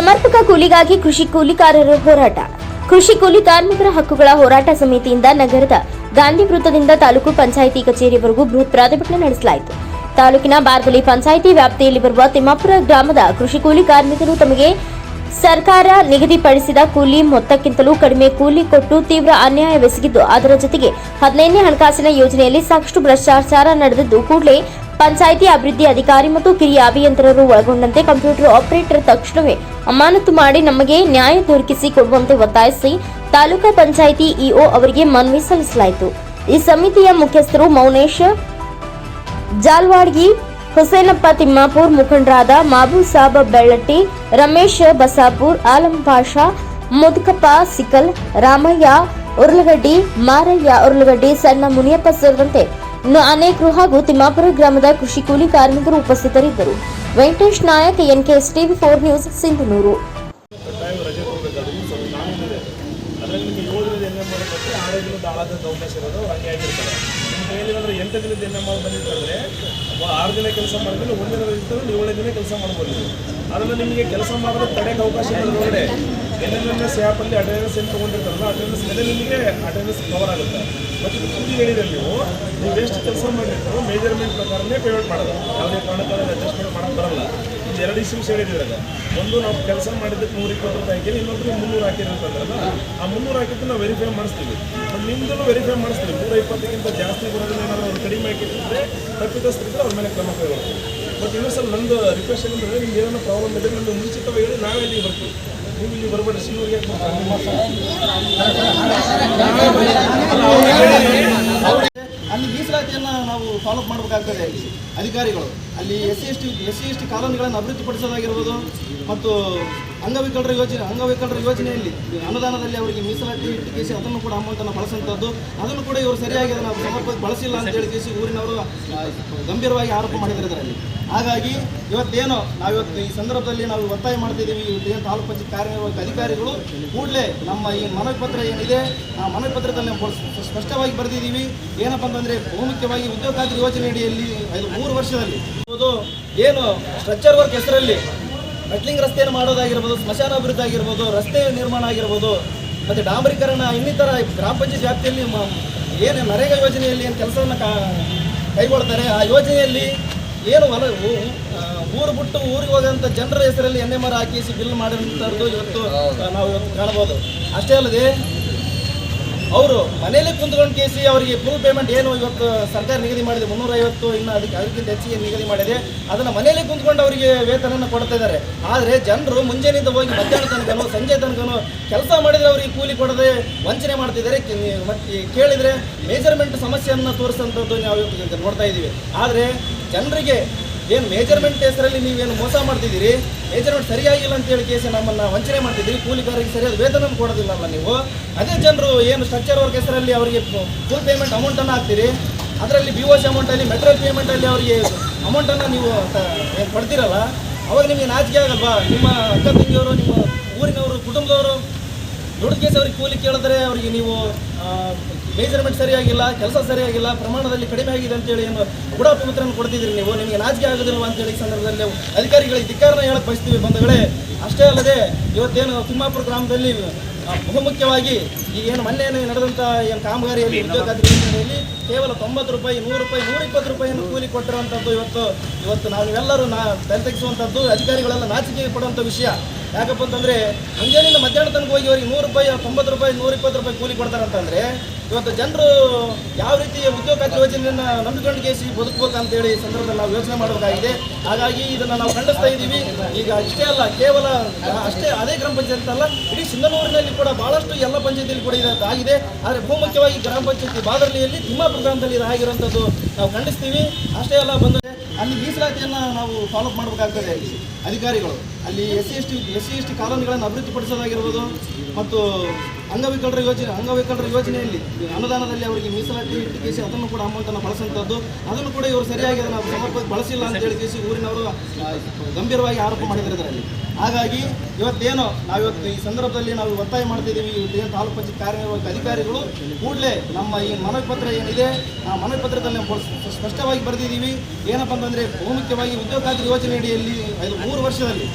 ಸಮರ್ಪಕ ಕೂಲಿಗಾಗಿ ಕೃಷಿ ಕೂಲಿಕಾರರ ಹೋರಾಟ. ಕೃಷಿ ಕೂಲಿ ಕಾರ್ಮಿಕರ ಹಕ್ಕುಗಳ ಹೋರಾಟ ಸಮಿತಿಯಿಂದ ನಗರದ ಗಾಂಧಿ ವೃತ್ತದಿಂದ ತಾಲೂಕು ಪಂಚಾಯಿತಿ ಕಚೇರಿವರೆಗೂ ಬೃಹತ್ ಪ್ರತಿಭಟನೆ ನಡೆಸಲಾಯಿತು. ತಾಲೂಕಿನ ಬಾರ್ದಲಿ ಪಂಚಾಯಿತಿ ವ್ಯಾಪ್ತಿಯಲ್ಲಿ ಬರುವ ತಿಮ್ಮಾಪುರ ಗ್ರಾಮದ ಕೃಷಿ ಕೂಲಿ ಕಾರ್ಮಿಕರು ತಮಗೆ ಸರ್ಕಾರ ನಿಗದಿಪಡಿಸಿದ ಕೂಲಿ ಮೊತ್ತಕ್ಕಿಂತಲೂ ಕಡಿಮೆ ಕೂಲಿ ಕೊಟ್ಟು ತೀವ್ರ ಅನ್ಯಾಯವೆಸಗಿದ್ದು ಅದರ ಜೊತೆಗೆ ಹದಿನೈದನೇ ಹಣಕಾಸಿನ ಯೋಜನೆಯಲ್ಲಿ ಸಾಕಷ್ಟು ಭ್ರಷ್ಟಾಚಾರ ನಡೆದಿದ್ದು, ಕೂಡಲೇ ಪಂಚಾಯಿತಿ ಅಭಿವೃದ್ಧಿ ಅಧಿಕಾರಿ ಮತ್ತು ಕಿರಿಯ ಅಭಿಯಂತರರು ಒಳಗೊಂಡಂತೆ ಕಂಪ್ಯೂಟರ್ ಆಪರೇಟರ್ ತಕ್ಷಣವೇ ಅಮಾನತು ಮಾಡಿ ನಮಗೆ ನ್ಯಾಯ ದೊರಕಿಸಿ ಕೊಡುವಂತೆ ಒತ್ತಾಯಿಸಿ ತಾಲೂಕಾ ಪಂಚಾಯಿತಿ ಇಒ ಅವರಿಗೆ ಮನವಿ ಸಲ್ಲಿಸಲಾಯಿತು. ಈ ಸಮಿತಿಯ ಮುಖ್ಯಸ್ಥರು ಮೌನೇಶ್ ಜಾಲ್ವಾಡ್ಗಿ, ಹುಸೇನಪ್ಪ ತಿಮ್ಮಾಪುರ್ ಮುಖಂಡರಾದ ಮಾಬು ಸಾಬ್ ಬೆಳ್ಳಟ್ಟಿ, ರಮೇಶ್ ಬಸಾಪುರ್, ಆಲಂ ಪಾಷಾ, ಮುದುಕಪ್ಪ ಸಿಕಲ್, ರಾಮಯ್ಯ, ಉರ್ಲಗಡ್ಡಿ, ಮಾರಯ್ಯ, ಉರ್ಲಗಡ್ಡಿ, ಸಣ್ಣ ಮುನಿಯಪ್ಪ ಸೇರಿದಂತೆ ಅನೇಕರು ಹಾಗೂ ತಿಮ್ಮಾಪುರ ಗ್ರಾಮದ ಕೃಷಿ ಕೂಲಿ ಕಾರ್ಮಿಕರು ಉಪಸ್ಥಿತರಿದ್ದರು. Venkatesh Nayak NKS TV four news, Sindhanur. ಇದೆ. ಆರು ದಿನ ಕೆಲಸ ಮಾಡಿದ್ರೆ ಒಂದು ದಿನ ಇರ್ತದೆ ಏಳನೇ ದಿನ ಕೆಲಸ ಮಾಡ್ಬೋದು ಅದನ್ನು ನಿಮಗೆ ಕೆಲಸ ಮಾಡೋದು ತಡೆಗೆ ಅವಕಾಶ ಇರೋದ್ರೊಳಗಡೆ ಎನ್ ಎನ್ ಎಸ್ ಆ್ಯಪಲ್ಲಿ ಅಟೆಂಡೆನ್ಸ್ ಏನು ತೊಗೊಂಡಿರ್ತಾರಲ್ಲ, ಅಟೆಂಡೆನ್ಸ್ ಮೇಲೆ ನಿಮಗೆ ಅಟೆಂಡೆನ್ಸ್ ಕವರ್ ಆಗುತ್ತೆ. ಮತ್ತು ಇದು ಸುದ್ದಿ ಹೇಳಿದ್ರೆ ನೀವು ನೀವು ಎಷ್ಟು ಕೆಲಸ ಮಾಡಿರ್ತಾರೋ ಮೇಜರ್ಮೆಂಟ್ ಪ್ರಕಾರನೇ ಪೇಮೆಂಟ್ ಮಾಡೋದು. ಯಾವುದೇ ಕಾರಣಕ್ಕಾಗಿ ಅಡ್ಜಸ್ಟ್ಮೆಂಟ್ ಮಾಡೋಕ್ಕೆ ಬರಲ್ಲ. ಇದು ಎರಡು ಇಶ್ಯೂಸ್ ಹೇಳಿದ್ರೆ ಒಂದು ನಾವು ಕೆಲಸ ಮಾಡಿದ್ದಕ್ಕೆ ನೂರ ಇಪ್ಪತ್ತು ರೂಪಾಯಿ ಇನ್ನೊಬ್ಬರು ಇನ್ನೊಬ್ರಿಗೆ ಮುನ್ನೂರು ಹಾಕಿರಂತಂದ್ರಲ್ಲ ಆ ಮುನ್ನೂರು ಹಾಕಿದ್ದು ನಾವು ವೆರಿಫೈ ಮಾಡಿಸ್ತೀವಿ. ಬಟ್ ವೆರಿಫೈ ಮಾಡಿಸ್ತೀವಿ. ನೂರ ಇಪ್ಪತ್ತಕ್ಕಿಂತ ಜಾಸ್ತಿ ಬರೋದನ್ನ ಏನಾದ್ರು ಅವ್ರು ಕಡಿಮೆ ಹಾಕಿದ್ರೆ ತಪ್ಪಿತಸ್ತಿದ್ರೆ ಅವ್ರ ಮೇಲೆ ಕ್ರಮ ಕೈಗೊಳ್ತೀವಿ ಬಟ್ ಇನ್ನೂ ಸರ್ ನಂದು ರಿಕ್ವೆಸ್ಟ್ ಏನಂದ್ರೆ ನಿಮ್ಗೆ ಏನಾದ್ರು ಪ್ರಾಬ್ಲಮ್ ಇದ್ದರೆ ನಿಮ್ಮದು ಮುಂಚಿತವಾಗಿ ಹೇಳಿ ನಾವೇ ಇಲ್ಲಿಗೆ ಬರ್ತೀವಿ. ಇಲ್ಲಿ? ಅಲ್ಲಿ ಮೀಸಲಾತಿಯನ್ನ ನಾವು ಫಾಲೋ ಮಾಡಬೇಕಾಗ್ತದೆ ಅಧಿಕಾರಿಗಳು ಅಲ್ಲಿ S C S T S C S T ಕಾಲೋನಿಗಳನ್ನು ಅಭಿವೃದ್ಧಿಪಡಿಸೋದಾಗಿರ್ಬೋದು ಮತ್ತು ಅಂಗವಿಕಲರ ಯೋಜನೆ ಅಂಗವಿಕಲರ ಯೋಜನೆಯಲ್ಲಿ ಅನುದಾನದಲ್ಲಿ ಅವರಿಗೆ ಮೀಸಲಾತಿ ಇಟ್ಟಿಗೆಸಿ ಅದನ್ನು ಕೂಡ ಅಮೌಂಟನ್ನು ಬಳಸುವಂಥದ್ದು ಅದನ್ನು ಕೂಡ ಇವರು ಸರಿಯಾಗಿ ಅದನ್ನು ಸಮರ್ಪಕ ಬಳಸಿಲ್ಲ ಅಂತ ಹೇಳಿ ಊರಿನವರು ಗಂಭೀರವಾಗಿ ಆರೋಪ ಮಾಡಿದ್ದಾರೆ ಇದರಲ್ಲಿ. ಹಾಗಾಗಿ ಇವತ್ತೇನು ನಾವಿವತ್ತು ಈ ಸಂದರ್ಭದಲ್ಲಿ ನಾವು ಒತ್ತಾಯ ಮಾಡ್ತಿದ್ದೀವಿ. ಏನು ತಾಲೂಕು ಪಂಚಾಯತ್ ಕಾರ್ಯನಿರ್ವಾಹಕ ಅಧಿಕಾರಿಗಳು ಕೂಡಲೇ ನಮ್ಮ ಈ ಮನವಿ ಪತ್ರ ಏನಿದೆ, ಆ ಮನವಿ ಪತ್ರದಲ್ಲಿ ಸ್ಪಷ್ಟವಾಗಿ ಬರೆದಿದ್ದೀವಿ. ಏನಪ್ಪ ಅಂತಂದರೆ ಬಹುಮುಖ್ಯವಾಗಿ ಉದ್ಯೋಗ ಖಾತ್ರಿ ಯೋಜನೆ ಅಡಿಯಲ್ಲಿ ಇದು ಮೂರು ವರ್ಷದಲ್ಲಿ. ಏನು ಸ್ಟ್ರಕ್ಚರ್ ವರ್ಕ್ ಹೆಸರಲ್ಲಿ ಮೆಟ್ಲಿಂಗ್ ರಸ್ತೆಯನ್ನು ಮಾಡೋದಾಗಿರ್ಬೋದು ಸ್ಮಶಾನ ಅಭಿವೃದ್ಧಿ ಆಗಿರ್ಬೋದು ರಸ್ತೆ ನಿರ್ಮಾಣ ಆಗಿರ್ಬೋದು ಮತ್ತು ಡಾಂಬರೀಕರಣ ಇನ್ನಿತರ ಗ್ರಾಮ ಪಂಚಾಯತ್ ವ್ಯಾಪ್ತಿಯಲ್ಲಿ ಏನು ನರೇಗಾ ಯೋಜನೆಯಲ್ಲಿ ಏನು ಕೆಲಸವನ್ನು ಕೈಗೊಳ್ತಾರೆ ಆ ಯೋಜನೆಯಲ್ಲಿ ಏನು ಹೊಲ ಊರು ಬಿಟ್ಟು ಊರಿಗೆ ಹೋಗೋಂಥ ಜನರ ಹೆಸರಲ್ಲಿ ಎನ್ ಎಂ ಆರ್ ಹಾಕಿಸಿ ಬಿಲ್ ಮಾಡಿರುವಂಥದ್ದು ಇವತ್ತು ನಾವು ಇವತ್ತು ಕಾಣ್ಬೋದು ಅಷ್ಟೇ ಅಲ್ಲದೆ ಅವರು ಮನೆಯಲ್ಲೇ ಕುಂತ್ಕೊಂಡು ಕೇಸಿ ಅವರಿಗೆ ಫುಲ್ ಪೇಮೆಂಟ್ ಏನು ಇವತ್ತು ಸರ್ಕಾರ ನಿಗದಿ ಮಾಡಿದೆ? ಮುನ್ನೂರೈವತ್ತು, ಇನ್ನು ಅದಕ್ಕೆ ಅದಕ್ಕಿಂತ ಹೆಚ್ಚಿಗೆ ನಿಗದಿ ಮಾಡಿದೆ. ಅದನ್ನು ಮನೆಯಲ್ಲೇ ಕುಂತ್ಕೊಂಡು ಅವರಿಗೆ ವೇತನವನ್ನು ಕೊಡ್ತಾ ಇದ್ದಾರೆ. ಆದರೆ ಜನರು ಮುಂಜಾನೆಯಿಂದ ಹೋಗಿ ಮಧ್ಯಾಹ್ನ ತನಕನೋ, ಸಂಜೆ ತನಕನೋ ಕೆಲಸ ಮಾಡಿದರೆ ಅವರಿಗೆ ಕೂಲಿ ಕೊಡದೆ ವಂಚನೆ ಮಾಡ್ತಿದ್ದಾರೆ. ಮತ್ತೆ ಕೇಳಿದರೆ ಮೇಜರ್ಮೆಂಟ್ ಸಮಸ್ಯೆಯನ್ನು ತೋರಿಸುವಂಥದ್ದು ನಾವು ಇವತ್ತು ನೋಡ್ತಾ ಇದ್ದೀವಿ. ಆದರೆ ಜನರಿಗೆ ಏನು ಮೇಜರ್ಮೆಂಟ್ ಹೆಸರಲ್ಲಿ ನೀವೇನು ಮೋಸ ಮಾಡ್ತಿದ್ದೀರಿ? ಮೇಜರ್ಮೆಂಟ್ ಸರಿಯಾಗಿಲ್ಲ ಅಂತ ಹೇಳಿ ಕೇಸಿ ನಮ್ಮನ್ನು ವಂಚನೆ ಮಾಡ್ತಿದ್ದೀರಿ. ಕೂಲಿಗಾರರಿಗೆ ಸರಿಯಾದ ವೇತನ ಕೊಡೋದಿಲ್ಲಲ್ಲ ನೀವು. ಅದೇ ಜನರು ಏನು ಸ್ಟ್ರಕ್ಚರ್ ವರ್ಕ್ ಹೆಸರಲ್ಲಿ ಅವರಿಗೆ ಫುಲ್ ಪೇಮೆಂಟ್ ಅಮೌಂಟನ್ನು ಹಾಕ್ತೀರಿ. ಅದರಲ್ಲಿ ಬಿ ಒ ಸಿ ಅಮೌಂಟಲ್ಲಿ ಮೆಟೀರಿಯಲ್ ಪೇಮೆಂಟಲ್ಲಿ ಅವರಿಗೆ ಅಮೌಂಟನ್ನು ನೀವು ಏನ್ ಕೊಡ್ತೀರಲ್ಲ? ಅವಾಗ ನಿಮಗೆ ನಾಚಿಕೆ ಆಗಲ್ವಾ? ನಿಮ್ಮ ಅಕ್ಕ ತಂಗಿಯವರು, ನಿಮ್ಮ ಊರಿನವರು, ಕುಟುಂಬದವರು ದುಡ್ಡು ಕೇಸ್ ಅವ್ರಿಗೆ ಕೂಲಿ ಕೇಳಿದ್ರೆ ಅವರಿಗೆ ನೀವು ಮೇಜರ್ಮೆಂಟ್ ಸರಿಯಾಗಿಲ್ಲ, ಕೆಲಸ ಸರಿಯಾಗಿಲ್ಲ, ಪ್ರಮಾಣದಲ್ಲಿ ಕಡಿಮೆ ಆಗಿದೆ ಅಂತೇಳಿ ಏನು ಕೂಡ ಪತ್ರವನ್ನು ಕೊಡ್ತಿದ್ರಿ ನೀವು? ನಿಮಗೆ ನಾಚಿಕೆ ಆಗೋದಿಲ್ಲ ಅಂತೇಳಿ ಸಂದರ್ಭದಲ್ಲಿ ಅಧಿಕಾರಿಗಳಿಗೆ ಧಿಕ್ಕಾರನ ಹೇಳಕ್ ಬಯಸ್ತೀವಿ ಬಂಧುಗಳೇ. ಅಷ್ಟೇ ಅಲ್ಲದೆ ಇವತ್ತೇನು ತಿಮ್ಮಾಪುರ ಗ್ರಾಮದಲ್ಲಿ ಬಹುಮುಖ್ಯವಾಗಿ ಈ ಏನು ಮೊನ್ನೆ ನಡೆದಂಥ ಏನು ಕಾಮಗಾರಿಯಲ್ಲಿ ಉದ್ಯೋಗದಲ್ಲಿ ಕೇವಲ ತೊಂಬತ್ತು ರೂಪಾಯಿ, ನೂರು ರೂಪಾಯಿ ನೂರ ಇಪ್ಪತ್ತು ರೂಪಾಯಿಯನ್ನು ಕೂಲಿ ಕೊಟ್ಟಿರುವಂಥದ್ದು ಇವತ್ತು ಇವತ್ತು ನಾವೆಲ್ಲರೂ ನಾ ತಲೆತೆಗಿಸುವಂಥದ್ದು ಅಧಿಕಾರಿಗಳೆಲ್ಲ ನಾಚಿಕೆ ಕೊಡುವಂಥ ವಿಷಯ. ಯಾಕಪ್ಪ ಅಂತಂದರೆ ಮುಂಜಾನೆಯಿಂದ ಮಧ್ಯಾಹ್ನ ತನಕ ಹೋಗಿ ಅವ್ರಿಗೆ ನೂರು ರೂಪಾಯಿ, ತೊಂಬತ್ತು ರೂಪಾಯಿ ನೂರ ಇಪ್ಪತ್ತು ರೂಪಾಯಿ ಕೂಲಿ ಕೊಡ್ತಾರೆ ಅಂತಂದರೆ ಇವತ್ತು ಜನರು ಯಾವ ರೀತಿ ಉದ್ಯೋಗ ಯೋಜನೆಯನ್ನು ನಂಬಿಕೊಂಡು ಕೇಸಿ ಬದುಕಬೇಕು ಅಂತೇಳಿ ಸಂದರ್ಭದಲ್ಲಿ ನಾವು ಯೋಚನೆ ಮಾಡಬೇಕಾಗಿದೆ. ಹಾಗಾಗಿ ಇದನ್ನು ನಾವು ಖಂಡಿಸ್ತಾ ಇದ್ದೀವಿ. ಈಗ ಅಷ್ಟೇ ಅಲ್ಲ, ಕೇವಲ ಅಷ್ಟೇ ಅದೇ ಗ್ರಾಮ ಪಂಚಾಯತ್ ಅಲ್ಲ, ಇಡೀ ಸಿಂಧನೂರಿನಲ್ಲಿ ಕೂಡ ಬಹಳಷ್ಟು ಎಲ್ಲ ಪಂಚಾಯತಿಯಲ್ಲಿ ಕೂಡ ಇದು ಆಗಿದೆ. ಆದರೆ ಬಹುಮುಖ್ಯವಾಗಿ ಗ್ರಾಮ ಪಂಚಾಯತಿ ಬಾದರ್ಲಿಯಲ್ಲಿ ತಿಮ್ಮಾಪುರ ಗ್ರಾಮದಲ್ಲಿ ಇದು ಆಗಿರುವಂಥದ್ದು ನಾವು ಖಂಡಿಸ್ತೀವಿ. ಅಷ್ಟೇ ಅಲ್ಲ ಬಂದರೆ ಅಲ್ಲಿ ಮೀಸಲಾತಿಯನ್ನು ನಾವು ಫಾಲೋ ಮಾಡಬೇಕಾಗ್ತದೆ. ಅಧಿಕಾರಿಗಳು. ಅಲ್ಲಿ S C S T S C S T ಕಾಲೋನಿಗಳನ್ನು ಅಭಿವೃದ್ಧಿಪಡಿಸೋದಾಗಿರ್ಬೋದು ಮತ್ತು ಅಂಗವಿಕಲರ ಯೋಜನೆ, ಅಂಗವಿಕಲರ ಯೋಜನೆಯಲ್ಲಿ ಅನುದಾನದಲ್ಲಿ ಅವರಿಗೆ ಮೀಸಲಾತಿ ಇಟ್ಟಿಗೆಸಿ ಅದನ್ನು ಕೂಡ ಅಮೌಂಟನ್ನು ಬಳಸುವಂಥದ್ದು ಅದನ್ನು ಕೂಡ ಇವರು ಸರಿಯಾಗಿ ಅದನ್ನು ಸಮರ್ಪಕ ಬಳಸಿಲ್ಲ ಅಂತ ಹೇಳಿ ಕೇಸಿ ಊರಿನವರು ಗಂಭೀರವಾಗಿ ಆರೋಪ ಮಾಡಿದ್ದಾರೆ ಇದರಲ್ಲಿ. ಹಾಗಾಗಿ ಇವತ್ತೇನು ನಾವಿವತ್ತು ಈ ಸಂದರ್ಭದಲ್ಲಿ ನಾವು ಒತ್ತಾಯ ಮಾಡ್ತಿದ್ದೀವಿ ಇವತ್ತೇನು ತಾಲೂಕು ಪಂಚಾಯತ್ ಕಾರ್ಯನಿರ್ವಾಹಕ ಅಧಿಕಾರಿಗಳು ಕೂಡಲೇ ನಮ್ಮ ಈ ಮನವಿ ಪತ್ರ ಏನಿದೆ, ಆ ಮನವಿ ಪತ್ರದಲ್ಲಿ ಸ್ಪಷ್ಟವಾಗಿ ಬರೆದಿದ್ದೀವಿ. ಏನಪ್ಪ ಅಂತಂದರೆ ಬಹುಮುಖ್ಯವಾಗಿ ಉದ್ಯೋಗ ಯೋಜನೆ ಅಡಿಯಲ್ಲಿ ಇದು ಮೂರು ವರ್ಷದಲ್ಲಿ